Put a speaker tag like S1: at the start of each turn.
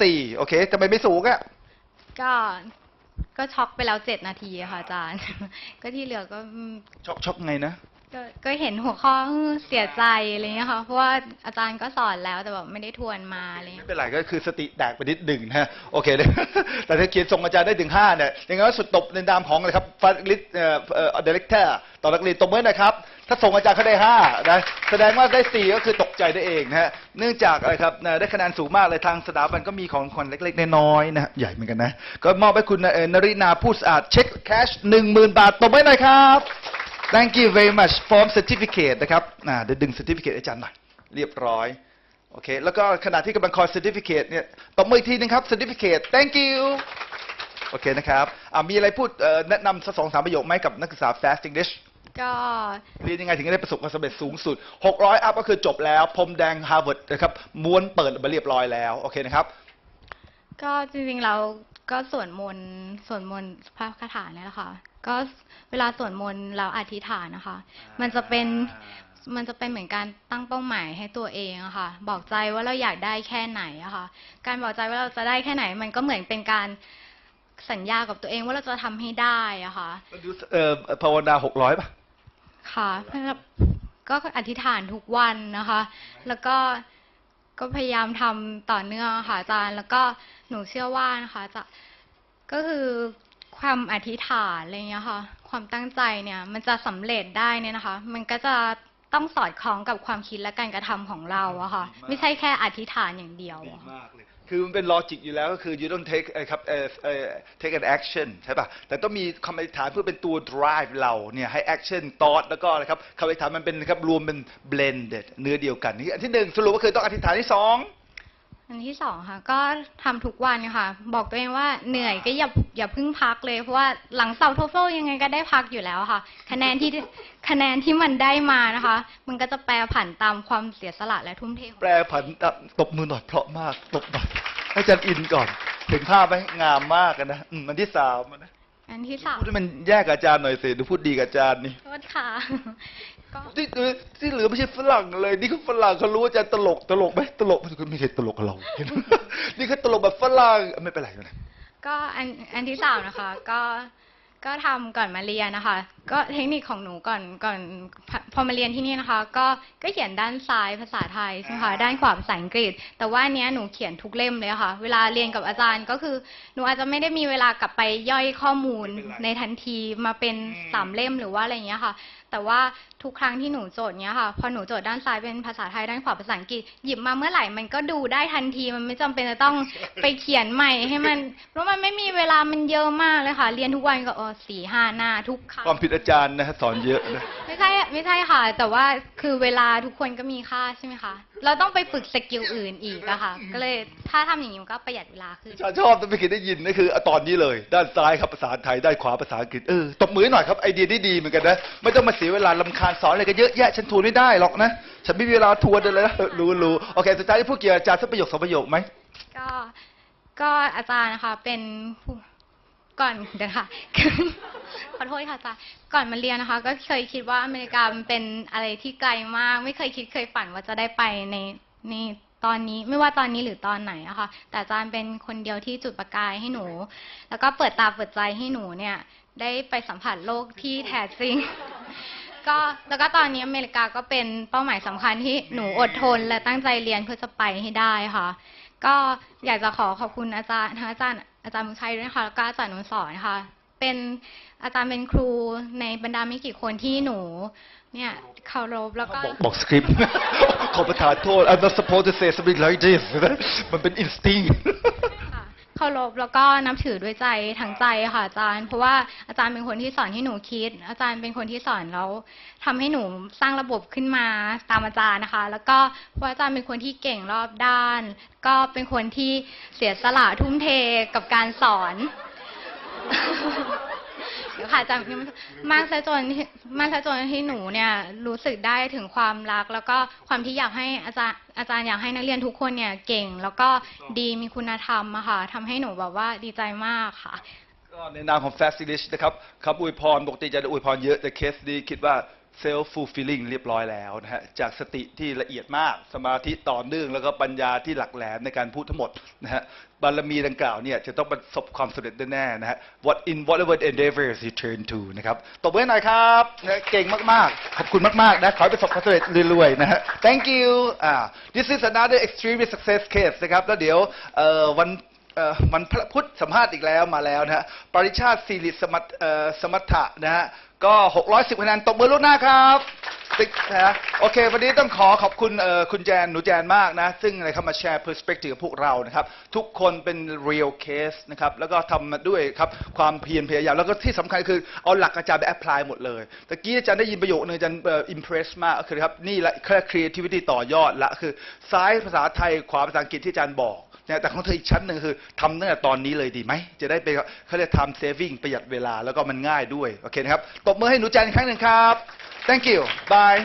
S1: สี่โอเคทำไมไม่สูงอะ
S2: ก็ก็ช็อกไปแล้วเจ็ดนาทีอะค่ะอาจารย์ ก็ที่เหลือก็อืม
S1: ช็อกช็อกไงนะ
S2: ก็ก็เห็นหัวข้อเสียใจอะไรเงี้ยค่ะเพราะว่าอาจารย์ก็สอนแล้วแต่แบบไม่ได้ทวนมาอะไร
S1: ไม่
S2: เงี้ย
S1: เป็นไรก็คือสติแตกไปนิดหนึ่งนะฮะโอเคเลยแต่ถ้าเขียนส่งอาจารย์ได้ถึงห้าเนี่ยอย่างนั้นสุดตบในนามของอะไรครับฟาลิสเอ่อเอ่อเดเรคเตอร์ต่อนักเรียนตบมือนะครับ ถ้าส่งอาจารย์เขาได้ห้านะแสดงว่าได้สี่ก็คือตกใจได้เองนะฮะเนื่องจากอะไรครับได้คะแนนสูงมากเลยทางสถาบันก็มีของขวัญเล็กๆน้อยๆนะฮะใหญ่เหมือนกันนะก็มอบให้คุณนรินาผู้สะอาดเช็คแคชหนึ่งหมื่นบาทตบมือหน่อยครับ Thank you very much form certificate นะครับอ่าเดี๋ยวดึง certificate ให้อาจารย์หน่อย เรียบร้อย โอเค แล้วก็ขณะที่กำลังคอย certificate เนี่ยตบมืออีกทีนึงครับ certificate thank you โอเคนะครับอ่ามีอะไรพูดเอ่อแนะนำสักสองสามประโยคไหมกับนักศึกษา fast English
S2: ก็
S1: เรียนยังไงถึงจะได้ประสบความสำเร็จสูงสุด 600 อัพก็คือจบแล้ว พรมแดง Harvard นะครับ ม้วนเปิดมาเรียบร้อยแล้ว โอเคนะครับ
S2: ก็จริงๆเราก็สวดมนต์สวดมนต์พระคาถาเนี่ยแหละค่ะก็เวลาสวดมนต์เราอธิษฐานนะคะ มันจะเป็นมันจะเป็นเหมือนการตั้งเป้าหมายให้ตัวเองอะค่ะ บอกใจว่าเราอยากได้แค่ไหนอะค่ะ การบอกใจว่าเราจะได้แค่ไหน มันก็เหมือนเป็นการสัญญากับตัวเองว่าเราจะทำให้ได้อะค่ะ
S1: แล้วดูเอ่อภาวนา600ป่ะ
S2: ค่ะก็อธิษฐานทุกวันนะคะ แล้วก็ก็พยายามทำต่อเนื่องค่ะอาจารย์ แล้วก็หนูเชื่อว่านะคะจะก็คือ ความอธิษฐานอะไรเงี้ยค่ะ ความตั้งใจเนี่ยมันจะสำเร็จได้เนี่ยนะคะ มันก็จะต้องสอดคล้องกับความคิดและการกระทำของเราอะค่ะ ไม่ใช่แค่อธิษฐานอย่างเดียว
S1: มากเลยคือมันเป็นลอจิกอยู่แล้วก็คือ you don't take ครับเออเออ take an action ใช่ป่ะ แต่ต้องมีคำอธิษฐานเพื่อเป็นตัว drive เราเนี่ยให้ action thought แล้วก็อะไรครับคำอธิษฐานมันเป็นครับรวมเป็น blended เนื้อเดียวกันนี่อันที่หนึ่งสรุปก็คือต้องอธิษฐานที่สอง
S2: อันที่สองค่ะ ก็ทำทุกวันค่ะ บอกตัวเองว่าเหนื่อยก็อย่าอย่าเพิ่งพักเลย เพราะว่าหลังสอบโทเฟลยังไงก็ได้พักอยู่แล้วค่ะ คะแนนที่คะแนนที่มันได้มานะคะ มันก็จะแปรผันตามความเสียสละและทุ่มเทของ
S1: แปรผันอะตบมือหน่อยเพราะมากตบหน่อยให้อาจารย์อินก่อน ถึงภาพไหมงามมากอะนะอืมอันที่สามอะนะ
S2: อันที่สาม
S1: พูดให้มันแยกกับอาจารย์หน่อยสิดูพูดดีกับอาจารย์นี่
S2: โทษค่ะ ก็
S1: ที่ที่เหลือไม่ใช่ฝรั่งเลย นี่คือฝรั่งเขารู้ว่าอาจารย์ตลกตลกไหมตลกมันไม่ใช่ตลกกับเรา นี่คือตลกแบบฝรั่งไม่เป็นไรไม่เป็นไร
S2: ก็อันอันที่สามนะคะ ก็ก็ทำก่อนมาเรียนนะคะ ก็เทคนิคของหนูก่อนก่อนพ อพอมาเรียนที่นี่นะคะ ก็ก็เขียนด้านซ้ายภาษาไทยใช่ไหมคะด้านขวาภาษาอังกฤษ แต่ว่าอันเนี้ยหนูเขียนทุกเล่มเลยค่ะ เวลาเรียนกับอาจารย์ก็คือหนูอาจจะไม่ได้มีเวลากลับไปย่อยข้อมูล
S1: ไม่เป็นไร
S2: ในทันทีมาเป็น
S1: อืม
S2: สามเล่มหรือว่าอะไรอย่างเงี้ยค่ะ แต่ว่าทุกครั้งที่หนูโจทย์เนี้ยค่ะพอหนูโจทย์ด้านซ้ายเป็นภาษาไทยด้านขวาภาษาอังกฤษหยิบมาเมื่อไหร่มันก็ดูได้ทันทีมันไม่จำเป็นจะต้องไปเขียนใหม่ให้มัน เพราะมันไม่มีเวลามันเยอะมากเลยค่ะ เรียนทุกวันก็เออสี่ห้าหน้าทุกครั้ง
S1: ความผิดอาจารย์นะฮะสอนเยอะนะ
S2: ไม่ใช่ไม่ใช่ค่ะ แต่ว่าคือเวลาทุกคนก็มีค่าใช่ไหมคะ เราต้องไปฝึกสกิลอื่นอีกอะค่ะ ก็เลยถ้าทำอย่างนี้มันก็ประหยัดเวลาขึ้น
S1: อาจารย์ชอบต้องไปคิดได้ยินนั่นคือตอนนี้เลย ด้านซ้ายครับภาษาไทยด้านขวาภาษาอังกฤษเออตบมือให้หน่อยครับไอเดียได้ดีเหมือนกันนะไม่ต้องมาเสียเวลาลำคาญสอนอะไรกันเยอะแยะฉันทวนไม่ได้หรอกนะฉันไม่มีเวลาทวนเลยนะเออรู้รู้โอเคสุดท้ายที่พูดเกี่ยวกับอาจารย์สักประโยคสองประโยคไหม
S2: ก็ก็อาจารย์นะคะเป็นผู้ ก่อนเดี๋ยวค่ะ ขอโทษค่ะอาจาก่อนมาเรียนนะคะ ก็เคยคิดว่าอเมริกามันเป็นอะไรที่ไกลมาก ไม่เคยคิดเคยฝันว่าจะได้ไปในในตอนนี้ไม่ว่าตอนนี้หรือตอนไหนอะค่ะ แต่อาจารย์เป็นคนเดียวที่จุดประกายให้หนู แล้วก็เปิดตาเปิดใจให้หนูเนี่ย ได้ไปสัมผัสโลกที่แท้จริง ก็แล้วก็ตอนนี้อเมริกาก็เป็นเป้าหมายสำคัญที่หนูอดทน และตั้งใจเรียนเพื่อจะไปให้ได้ค่ะ ก็อยากจะขอขอบคุณอาจารย์ทั้งอาจารย์ อาจารย์มุชัยด้วยนะคะแล้วก็อาจารย์หนุสอนค่ะเป็นอาจารย์เป็นครูในบรรดาไม่กี่คนที่หนู เนี่ยเคารพแล้วก็
S1: บอกบอกสคริปต์ขอประทานโทษ I'm not supposed to say something like this มันเป็น instinct
S2: ค่ะ เคารพแล้วก็นับถือด้วยใจทั้งใจค่ะอาจารย์ เพราะว่าอาจารย์เป็นคนที่สอนให้หนูคิด อาจารย์เป็นคนที่สอนแล้วทำให้หนูสร้างระบบขึ้นมาตามอาจารย์นะคะ แล้วก็เพราะอาจารย์เป็นคนที่เก่งรอบด้าน ก็เป็นคนที่เสียสละทุ่มเทกับการสอน ค่ะจากมากซะจนมากซะจนที่หนูเนี่ยรู้สึกได้ถึงความรัก แล้วก็ความที่อยากให้อาจารย์อาจารย์อยากให้นักเรียนทุกคนเนี่ยเก่ง แล้วก็ดีมีคุณธรรมอะค่ะทำให้หนูแบบว่าดีใจมากค่ะ
S1: ก็ในนามของ Fast English นะครับคำอวยพรปกติจะอวยพรเยอะแต่เคสนี้คิดว่า self fulfilling เรียบร้อยแล้วนะฮะจากสติที่ละเอียดมากสมาธิต่อเนื่องแล้วก็ปัญญาที่หลักแหลมในการพูดทั้งหมดนะฮะบารมีดังกล่าวเนี่ยจะต้องประสบความสำเร็จแน่ๆนะฮะ what in whatever endeavors you turn to นะครับตบมือหน่อยครับนะเก่งมากๆ ขอบคุณมากๆนะขอให้ประสบความสำเร็จรวยๆนะฮะ thank you อ่า this is another extremely success case นะครับแล้วเดี๋ยวเอ่อวันเอ่อวันพระพุธสัมภาษณ์อีกแล้วมาแล้วนะฮะปริชาติสิริสมัตสมัตถะนะฮะ ก็ 610คะแนนตบมือลูกหน้าครับติ๊กนะโอเค วันนี้ต้องขอขอบคุณเอ่อคุณแจน หนูแจนมากนะ ซึ่งอะไรเข้ามาแชร์ perspective กับพวกเรานะครับ ทุกคนเป็น real case นะครับ แล้วก็ทำมาด้วยครับ ความเพียรพยายาม แล้วก็ที่สำคัญคือเอาหลักอาจารย์ไป apply หมดเลยตะกี้อาจารย์ได้ยินประโยคนึงอาจารย์อ่อ impress มากก็คือครับ นี่แหละแค่ creativity ต่อยอดละคือซ้ายภาษาไทยขวาภาษาอังกฤษที่อาจารย์บอก นะแต่ของเธออีกชั้นหนึ่งคือทำตั้งแต่ตอนนี้เลยดีไหม จะได้ไปเขาเรียก time saving ประหยัดเวลาแล้วก็มันง่ายด้วย โอเคนะครับ ตบมือให้หนูแจนอีกครั้งหนึ่งครับ thank you bye